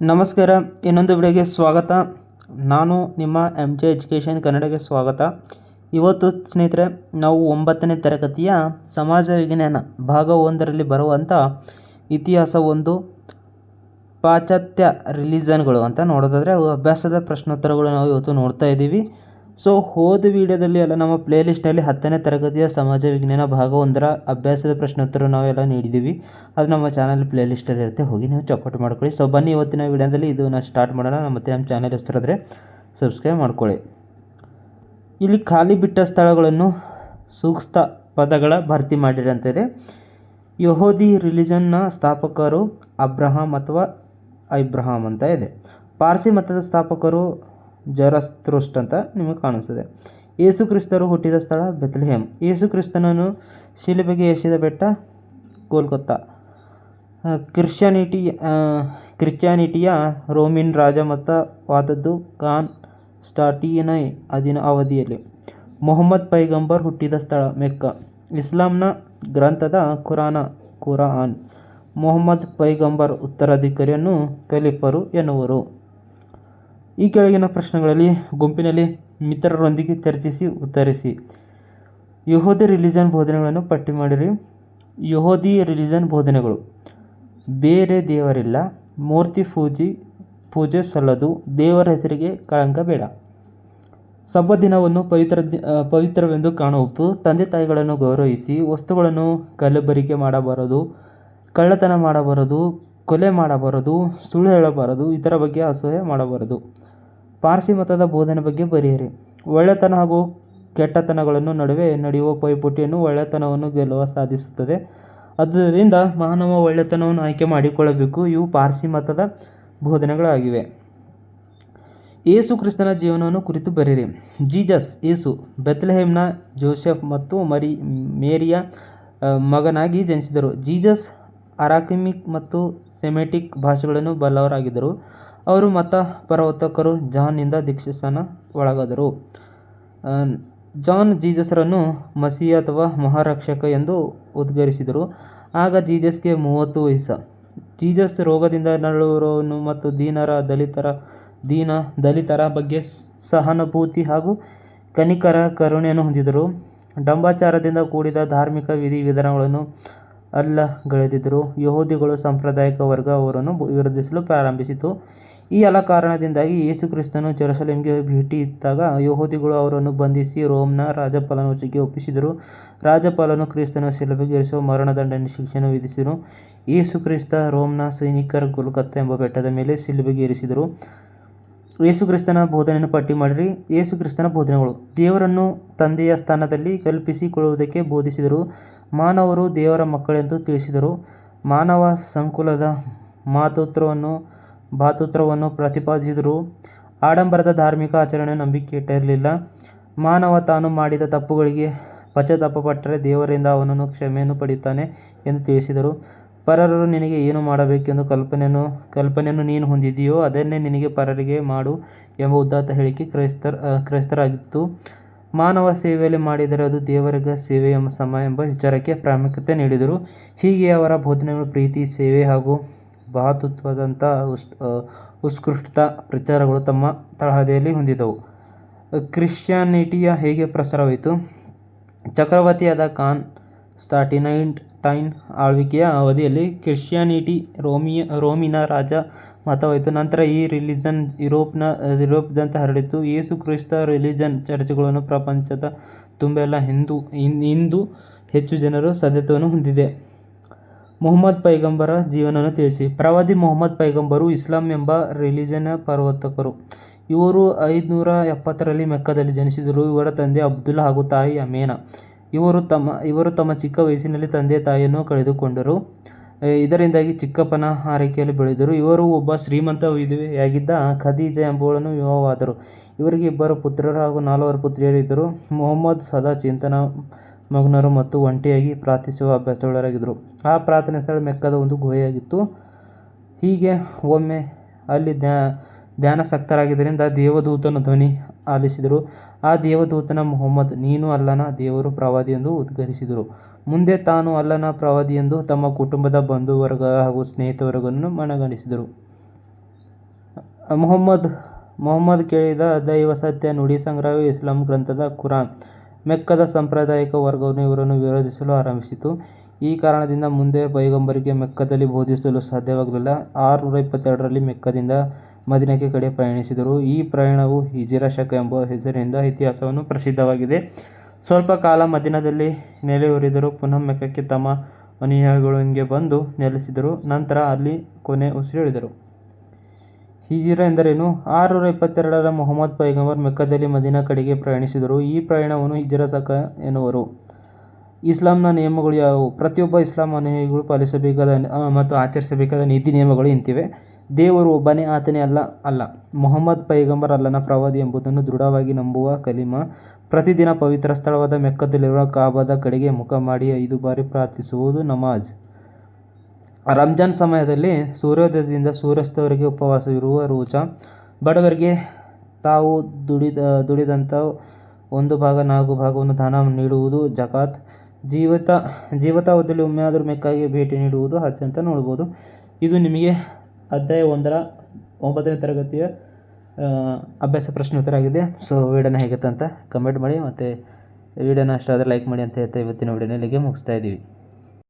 ನಮಸ್ಕಾರ, ಇನ್ನೊಂದು ವಿಡಿಯೋಗೆ ಸ್ವಾಗತ. ನಾನು ನಿಮ್ಮ ಎಂ ಜೆ ಎಜುಕೇಷನ್ ಕನ್ನಡಕ್ಕೆ ಸ್ವಾಗತ. ಇವತ್ತು ಸ್ನೇಹಿತರೆ, ನಾವು ಒಂಬತ್ತನೇ ತರಗತಿಯ ಸಮಾಜ ವಿಜ್ಞಾನ ಭಾಗ ಒಂದರಲ್ಲಿ ಬರುವಂಥ ಇತಿಹಾಸ ಒಂದು, ಪಾಶ್ಚಾತ್ಯ ರಿಲಿಜನ್ಗಳು ಅಂತ ನೋಡೋದಾದರೆ ಅಭ್ಯಾಸದ ಪ್ರಶ್ನೋತ್ತರಗಳು ನಾವು ಇವತ್ತು ನೋಡ್ತಾ ಇದ್ದೀವಿ. ಸೊ ಹೋದ ವಿಡಿಯೋದಲ್ಲಿ ಎಲ್ಲ ನಮ್ಮ ಪ್ಲೇಲಿಸ್ಟ್ನಲ್ಲಿ ಹತ್ತನೇ ತರಗತಿಯ ಸಮಾಜ ವಿಜ್ಞಾನ ಭಾಗ ಒಂದರ ಅಭ್ಯಾಸದ ಪ್ರಶ್ನೋತ್ತರ ನಾವೆಲ್ಲ ನೀಡಿದ್ದೀವಿ. ಅದು ನಮ್ಮ ಚಾನಲ್ ಪ್ಲೇಲಿಸ್ಟಲ್ಲಿ ಇರುತ್ತೆ. ಹೋಗಿ ನೀವು ಚೌಕಟ್ಟು ಮಾಡ್ಕೊಳ್ಳಿ. ಸೊ ಬನ್ನಿ ಇವತ್ತಿನ ವಿಡಿಯೋದಲ್ಲಿ. ಇದನ್ನು ಸ್ಟಾರ್ಟ್ ಮಾಡೋಣ. ಮತ್ತು ನಮ್ಮ ಚಾನಲ್ ಹೆಸರಾದರೆ ಸಬ್ಸ್ಕ್ರೈಬ್ ಮಾಡ್ಕೊಳ್ಳಿ. ಇಲ್ಲಿ ಖಾಲಿ ಬಿಟ್ಟ ಸ್ಥಳಗಳನ್ನು ಸೂಕ್ತ ಪದಗಳ ಭರ್ತಿ ಮಾಡಿರಂತಿದೆ ಯಹೋದಿ ರಿಲಿಜನ್ನ ಸ್ಥಾಪಕರು ಅಬ್ರಹಾಂ ಅಥವಾ ಐಬ್ರಹಾಂ ಅಂತ ಇದೆ. ಪಾರ್ಸಿ ಮತದ ಸ್ಥಾಪಕರು ಜರಸ್ತ್ರುಸ್ಟ್ ಅಂತ ನಿಮಗೆ ಕಾಣಿಸ್ತದೆ. ಯೇಸು ಕ್ರಿಸ್ತರು ಹುಟ್ಟಿದ ಸ್ಥಳ ಬೆತ್ಲೆಹೇಮ್ ಯೇಸು ಕ್ರಿಸ್ತನನ್ನು ಶಿಲುಬೆಗೆ ಎಸೆದ ಬೆಟ್ಟ ಕೋಲ್ಕತ್ತಾ. ಕ್ರಿಶ್ಚಾನಿಟಿ ಕ್ರಿಶ್ಚಾನಿಟಿಯ ರೋಮಿನ್ ರಾಜಮತವಾದದ್ದು ಖಾನ್ ಸ್ಟಾಟಿನೈ ಅದಿನ ಅವಧಿಯಲ್ಲಿ. ಮೊಹಮ್ಮದ್ ಪೈಗಂಬರ್ ಹುಟ್ಟಿದ ಸ್ಥಳ ಮೆಕ್ಕ. ಇಸ್ಲಾಂನ ಗ್ರಂಥದ ಖುರಾನ ಕುರಾನ್ ಮೊಹಮ್ಮದ್ ಪೈಗಂಬರ್ ಉತ್ತರಾಧಿಕಾರಿಯನ್ನು ಕಲಿಫರು ಎನ್ನುವರು. ಈ ಕೆಳಗಿನ ಪ್ರಶ್ನೆಗಳಲ್ಲಿ ಗುಂಪಿನಲ್ಲಿ ಮಿತ್ರರೊಂದಿಗೆ ಚರ್ಚಿಸಿ, ಉತ್ತರಿಸಿ. ಯಹೋದಿ ರಿಲಿಜನ್ ಬೋಧನೆಗಳನ್ನು ಪಟ್ಟಿ ಮಾಡಿರಿ. ಯಹೋದಿ ರಿಲಿಜನ್ ಬೋಧನೆಗಳು. ಬೇರೆ ದೇವರಿಲ್ಲ. ಮೂರ್ತಿ ಪೂಜಿ, ಪೂಜೆ ಸಲ್ಲದು. ದೇವರ ಹೆಸರಿಗೆ ಕಳಂಕ ಬೇಡ. ಸಬ್ಬ ದಿನವನ್ನು ಪವಿತ್ರ ಪವಿತ್ರವೆಂದು ಕಾಣುವುದು. ತಂದೆ ತಾಯಿಗಳನ್ನು ಗೌರವಿಸಿ, ವಸ್ತುಗಳನ್ನು ಕಲಬರಿಕೆ ಮಾಡಬಾರದು, ಕಳ್ಳತನ ಮಾಡಬಾರದು, ಕೊಲೆ ಮಾಡಬಾರದು, ಸುಳ್ಳು ಹೇಳಬಾರದು, ಇದರ ಬಗ್ಗೆ ಅಸೂಯೆ ಮಾಡಬಾರದು. ಪಾರ್ಸಿ ಮತದ ಬೋಧನೆ ಬಗ್ಗೆ ಬರೆಯಿರಿ. ಒಳ್ಳೆತನ ಹಾಗೂ ಕೆಟ್ಟತನಗಳನ್ನು ನಡುವೆ ನಡೆಯುವ ಪೈಪೋಟಿಯನ್ನು ಒಳ್ಳೆತನವನ್ನು ಗೆಲ್ಲುವ ಸಾಧಿಸುತ್ತದೆ. ಆದ್ದರಿಂದ ಮಾನವ ಒಳ್ಳೆತನವನ್ನು ಆಯ್ಕೆ ಮಾಡಿಕೊಳ್ಳಬೇಕು. ಇವು ಪಾರ್ಸಿ ಮತದ ಬೋಧನೆಗಳಾಗಿವೆ. ಏಸು ಕ್ರಿಸ್ತನ ಜೀವನವನ್ನು ಕುರಿತು ಬರೆಯಿರಿ. ಜೀಜಸ್ ಏಸು ಬೆತ್ಲೆಹೇಮ್ನ ಜೋಸೆಫ್ ಮತ್ತು ಮರಿ, ಮೇರಿಯ ಮಗನಾಗಿ ಜನಿಸಿದರು. ಜೀಜಸ್ ಅರಾಕಿಮಿಕ್ ಮತ್ತು ಸೆಮೆಟಿಕ್ ಭಾಷೆಗಳನ್ನು ಬಲ್ಲವರಾಗಿದ್ದರು. ಅವರು ಮತ ಪ್ರವರ್ತಕರು ಜಾನ್ನಿಂದ ದೀಕ್ಷಿಸನ ಒಳಗಾದರು. ಜಾನ್ ಜೀಸಸ್ರನ್ನು ಮಸಿ ಅಥವಾ ಮಹಾರಕ್ಷಕ ಎಂದು ಉದ್ಗರಿಸಿದರು. ಆಗ ಜೀಸಸ್ಗೆ ಮೂವತ್ತು ವಯಸ್ಸು. ಜೀಸಸ್ ರೋಗದಿಂದ ನರಳುವವರನ್ನು ಮತ್ತು ದೀನರ ದಲಿತರ, ದೀನ ದಲಿತರ ಬಗ್ಗೆ ಸಹಾನುಭೂತಿ ಹಾಗೂ ಕನಿಕರ ಕರುಣೆಯನ್ನು ಹೊಂದಿದರು ಡಂಬಾಚಾರದಿಂದ ಕೂಡಿದ ಧಾರ್ಮಿಕ ವಿಧಿ ವಿಧಾನಗಳನ್ನು ಅಲ್ಲಗಳೆದಿದ್ದರು. ಯಹೂದಿಗಳು ಸಾಂಪ್ರದಾಯಿಕ ವರ್ಗ ಅವರನ್ನು ವಿರೋಧಿಸಲು ಪ್ರಾರಂಭಿಸಿತು. ಈ ಎಲ್ಲ ಕಾರಣದಿಂದಾಗಿ ಯೇಸು ಕ್ರಿಸ್ತನು ಜೆರುಸಲೇಮ್ಗೆ ಭೇಟಿ ಇದ್ದಾಗ ಯಹೂದಿಗಳು ಅವರನ್ನು ಬಂಧಿಸಿ ರೋಮ್ನ ರಾಜ್ಯಪಾಲನ ವಶಕ್ಕೆ ಒಪ್ಪಿಸಿದರು. ರಾಜಪಾಲನು ಕ್ರಿಸ್ತನ ಶಿಲುಬೆಗೆ ಮರಣದಂಡನೆ ಶಿಕ್ಷೆಯನ್ನು ವಿಧಿಸಿದರು. ಯೇಸು ಕ್ರಿಸ್ತ ರೋಮ್ನ ಸೈನಿಕರ ಕೋಲ್ಕತ್ತಾ ಎಂಬ ಬೆಟ್ಟದ ಮೇಲೆ ಶಿಲುಬೆಗೆ ಯೇಸುಕ್ರಿಸ್ತನ ಯೇಸು ಕ್ರಿಸ್ತನ ಬೋಧನೆಯನ್ನು ಪಟ್ಟಿ ಮಾಡಿರಿ. ಯೇಸು ಕ್ರಿಸ್ತನ ಬೋಧನೆಗಳು. ದೇವರನ್ನು ತಂದೆಯ ಸ್ಥಾನದಲ್ಲಿ ಕಲ್ಪಿಸಿಕೊಳ್ಳುವುದಕ್ಕೆ ಬೋಧಿಸಿದರು. ಮಾನವರು ದೇವರ ಮಕ್ಕಳೆಂದು ತಿಳಿಸಿದರು. ಮಾನವ ಸಂಕುಲದ ಮಾತೃತ್ವವನ್ನು ಭಾತೃತ್ವವನ್ನು ಪ್ರತಿಪಾದಿಸಿದರು ಆಡಂಬರದ ಧಾರ್ಮಿಕ ಆಚರಣೆ ನಂಬಿಕೆ ಇಟ್ಟಿರಲಿಲ್ಲ. ಮಾನವ ತಾನು ಮಾಡಿದ ತಪ್ಪುಗಳಿಗೆ ಪಶ್ಚಾತ್ತಾಪಪಟ್ಟರೆ ದೇವರಿಂದ ಅವನನ್ನು ಕ್ಷಮೆಯನ್ನು ಪಡೆಯುತ್ತಾನೆ ಎಂದು ತಿಳಿಸಿದರು. ಪರರು ನಿನಗೆ ಏನು ಮಾಡಬೇಕೆಂದು ಕಲ್ಪನೆಯನ್ನು ಕಲ್ಪನೆಯನ್ನು ನೀನು ಹೊಂದಿದೆಯೋ ಅದನ್ನೇ ನಿನಗೆ ಪರರಿಗೆ ಮಾಡು ಎಂಬ ಉದಾತ್ತ ಹೇಳಿಕೆ ಕ್ರೈಸ್ತರ ಕ್ರೈಸ್ತರಾಗಿತ್ತು. ಮಾನವ ಸೇವೆಯಲ್ಲಿ ಮಾಡಿದರೆ ಅದು ದೇವರಿಗೆ ಸೇವೆ ಎಂಬ ಸಮ ಎಂಬ ವಿಚಾರಕ್ಕೆ ಪ್ರಾಮುಖ್ಯತೆ ನೀಡಿದರು. ಹೀಗೆ ಅವರ ಬೋಧನೆಗಳು, ಪ್ರೀತಿ, ಸೇವೆ ಹಾಗೂ ಭಾತೃತ್ವದಂಥ ಉಸ್ ಉತ್ಕೃಷ್ಟ ಪ್ರಚಾರಗಳು ತಮ್ಮ ತಳಹದಿಯಲ್ಲಿ ಹೊಂದಿದ್ದವು ಕ್ರಿಶ್ಚಿಯಾನಿಟಿಯ ಹೇಗೆ ಪ್ರಸಾರವಾಯಿತು? ಚಕ್ರವರ್ತಿಯಾದ ಖಾನ್ ಸ್ಟಾಟಿನೈನ್ ಟೈನ್ ಆಳ್ವಿಕೆಯ ಅವಧಿಯಲ್ಲಿ ಕ್ರಿಶ್ಚಿಯಾನಿಟಿ ರೋಮಿಯ, ರೋಮಿನ ರಾಜ ಮತವಾಯಿತು. ನಂತರ ಈ ರಿಲಿಜನ್ ಯುರೋಪ್ನ, ಯುರೋಪ್ದಂತ ಹರಡಿತು. ಯೇಸು ಕ್ರಿಸ್ತ ರಿಲಿಜನ್ ಚರ್ಚ್ಗಳನ್ನು ಪ್ರಪಂಚದ ತುಂಬೆಲ್ಲ ಹಿಂದೂ ಇಂದು ಹೆಚ್ಚು ಜನರು ಸದ್ಯತವನ್ನು ಹೊಂದಿದೆ. ಮೊಹಮ್ಮದ್ ಪೈಗಂಬರ ಜೀವನವನ್ನು ತಿಳಿಸಿ. ಪ್ರವಾದಿ ಮೊಹಮ್ಮದ್ ಪೈಗಂಬರು ಇಸ್ಲಾಂ ಎಂಬ ರಿಲಿಜನ್ ಪರ್ವತಕರು. ಇವರು ಐದುನೂರ ಎಪ್ಪತ್ತರಲ್ಲಿ ಮೆಕ್ಕದಲ್ಲಿ ಜನಿಸಿದರು. ಇವರ ತಂದೆ ಅಬ್ದುಲ್ಲಾ ಹಾಗೂ ತಾಯಿ ಅಮೇನ. ಇವರು ತಮ್ಮ ಇವರು ತಮ್ಮ ಚಿಕ್ಕ ವಯಸ್ಸಿನಲ್ಲಿ ತಂದೆ ತಾಯಿಯನ್ನು ಕಳೆದುಕೊಂಡರು. ಇದರಿಂದಾಗಿ ಚಿಕ್ಕಪ್ಪನ ಆರೈಕೆಯಲ್ಲಿ ಬೆಳೆದರು. ಇವರು ಒಬ್ಬ ಶ್ರೀಮಂತ ವಿಧವೆಯಾಗಿದ್ದ ಖದೀಜ ಎಂಬುವಳನ್ನು ವಿವಾಹವಾದರು. ಇವರಿಗೆ ಇಬ್ಬರು ಪುತ್ರರು ಹಾಗೂ ನಾಲ್ವರು ಪುತ್ರಿಯರಿದ್ದರು ಮೊಹಮ್ಮದ್ ಸದಾ ಚಿಂತನ ಮಗ್ನರು ಮತ್ತು ಒಂಟಿಯಾಗಿ ಪ್ರಾರ್ಥಿಸುವ ಅಭ್ಯಾಸಗಳಾಗಿದ್ದರು ಆ ಪ್ರಾರ್ಥನೆ ಸ್ಥಳ ಮೆಕ್ಕದ ಒಂದು ಗುಹೆಯಾಗಿತ್ತು. ಹೀಗೆ ಒಮ್ಮೆ ಅಲ್ಲಿ ಧ್ಯಾ, ಧ್ಯಾನಾಸಕ್ತರಾಗಿದ್ದರಿಂದ ದೇವದೂತನ ಧ್ವನಿ ಆಲಿಸಿದರು. ಆ ದೇವದೂತನ ಮೊಹಮ್ಮದ್, ನೀನು ಅಲ್ಲನ ದೇವರು ಪ್ರವಾದಿ ಎಂದು ಉದ್ಗರಿಸಿದರು. ಮುಂದೆ ತಾನು ಅಲ್ಲನ ಪ್ರವಾದಿ ಎಂದು ತಮ್ಮ ಕುಟುಂಬದ ಬಂಧುವರ್ಗ ಹಾಗೂ ಸ್ನೇಹಿತವರ್ಗವನ್ನು ಮನಗಣಿಸಿದರು ಮೊಹಮ್ಮದ್ ಮೊಹಮ್ಮದ್ ಕೇಳಿದ ದೈವ ಸತ್ಯ ನುಡಿ ಸಂಗ್ರಹವೇ ಇಸ್ಲಾಂ ಗ್ರಂಥದ ಕುರಾನ್. ಮೆಕ್ಕದ ಸಾಂಪ್ರದಾಯಿಕ ವರ್ಗವನ್ನು ಇವರನ್ನು ವಿರೋಧಿಸಲು ಆರಂಭಿಸಿತು. ಈ ಕಾರಣದಿಂದ ಮುಂದೆ ಪೈಗಂಬರಿಗೆ ಮೆಕ್ಕದಲ್ಲಿ ಬೋಧಿಸಲು ಸಾಧ್ಯವಾಗಲಿಲ್ಲ. ಆರುನೂರ ಇಪ್ಪತ್ತೆರಡರಲ್ಲಿ ಮೆಕ್ಕದಿಂದ ಮದಿನಕ್ಕೆ ಕಡೆ ಪ್ರಯಾಣಿಸಿದರು. ಈ ಪ್ರಯಾಣವು ಹಿಜಿರ ಶಕ ಎಂಬ ಹೆಸರಿನಿಂದ ಇತಿಹಾಸವನ್ನು ಪ್ರಸಿದ್ಧವಾಗಿದೆ. ಸ್ವಲ್ಪ ಕಾಲ ಮದಿನದಲ್ಲಿ ನೆಲೆಯೂರಿದರು. ಪುನಃ ಮೆಕ್ಕಕ್ಕೆ ತಮ್ಮ ಅನುಯಾಯಿಗಳೊಂದಿಗೆ ಬಂದು ನೆಲೆಸಿದರು. ನಂತರ ಅಲ್ಲಿ ಕೊನೆ ಉಸಿರೆಳೆದರು. ಹಿಜಿರ ಎಂದರೇನು? ಆರುನೂರ ಇಪ್ಪತ್ತೆರಡರ ಮೊಹಮ್ಮದ್ ಪೈಗಂಬರ್ ಮೆಕ್ಕದಲ್ಲಿ ಮದಿನಾ ಕಡೆಗೆ ಪ್ರಯಾಣಿಸಿದರು. ಈ ಪ್ರಯಾಣವನ್ನು ಹಿಜರ ಸಕ ಎನ್ನುವರು. ಇಸ್ಲಾಂನ ನಿಯಮಗಳು ಯಾವುವು? ಪ್ರತಿಯೊಬ್ಬ ಇಸ್ಲಾಂ ಅನುಯಾಯಿಗಳು ಪಾಲಿಸಬೇಕಾದ ಮತ್ತು ಆಚರಿಸಬೇಕಾದ ನೀತಿ ನಿಯಮಗಳು ಇಂತಿವೆ. ದೇವರು ಒಬ್ಬನೇ, ಆತನೇ ಅಲ್ಲ ಅಲ್ಲ. ಮೊಹಮ್ಮದ್ ಪೈಗಂಬರ್ ಅಲ್ಲನ ಪ್ರವಾದಿ ಎಂಬುದನ್ನು ದೃಢವಾಗಿ ನಂಬುವ ಕಲಿಮ ಪ್ರತಿದಿನ ಪವಿತ್ರ ಸ್ಥಳವಾದ ಮೆಕ್ಕದಲ್ಲಿರುವ ಕಾಬಾದ ಕಡೆಗೆ ಮುಖ ಮಾಡಿ ಐದು ಬಾರಿ ಪ್ರಾರ್ಥಿಸುವುದು ನಮಾಜ್. ರಂಜಾನ್ ಸಮಯದಲ್ಲಿ ಸೂರ್ಯೋದಯದಿಂದ ಸೂರ್ಯಾಸ್ತವರೆಗೆ ಉಪವಾಸವಿರುವ ರೂಚ ಬಡವರಿಗೆ ತಾವು ದುಡಿದ ದುಡಿದಂಥ ಒಂದು ಭಾಗ, ನಾಲ್ಕು ಭಾಗವನ್ನು ದಾನ ನೀಡುವುದು ಜಕಾತ್. ಜೀವಿತ, ಜೀವಿತಾವಧಿಯಲ್ಲಿ ಒಮ್ಮೆಯಾದರೂ ಮೆಕ್ಕಾಗಿ ಭೇಟಿ ನೀಡುವುದು ಹಜ್ ಅಂತ ನೋಡ್ಬೋದು. ಇದು ನಿಮಗೆ ಅಧ್ಯಾಯ ಒಂದರ ಒಂಬತ್ತನೇ ತರಗತಿಯ ಅಭ್ಯಾಸ ಪ್ರಶ್ನೆ ಉತ್ತರ ಆಗಿದೆ ಸೊ ವಿಡಿಯೋನ ಹೇಗಿತ್ತು ಅಂತ ಕಮೆಂಟ್ ಮಾಡಿ ಮತ್ತು ವಿಡಿಯೋನ ಅಷ್ಟಾದರೆ ಲೈಕ್ ಮಾಡಿ ಅಂತ ಹೇಳ್ತಾ ಇವತ್ತಿನ ವಿಡಿಯೋನ ಇಲ್ಲಿಗೆ ಮುಗಿಸ್ತಾ ಇದ್ದೀವಿ.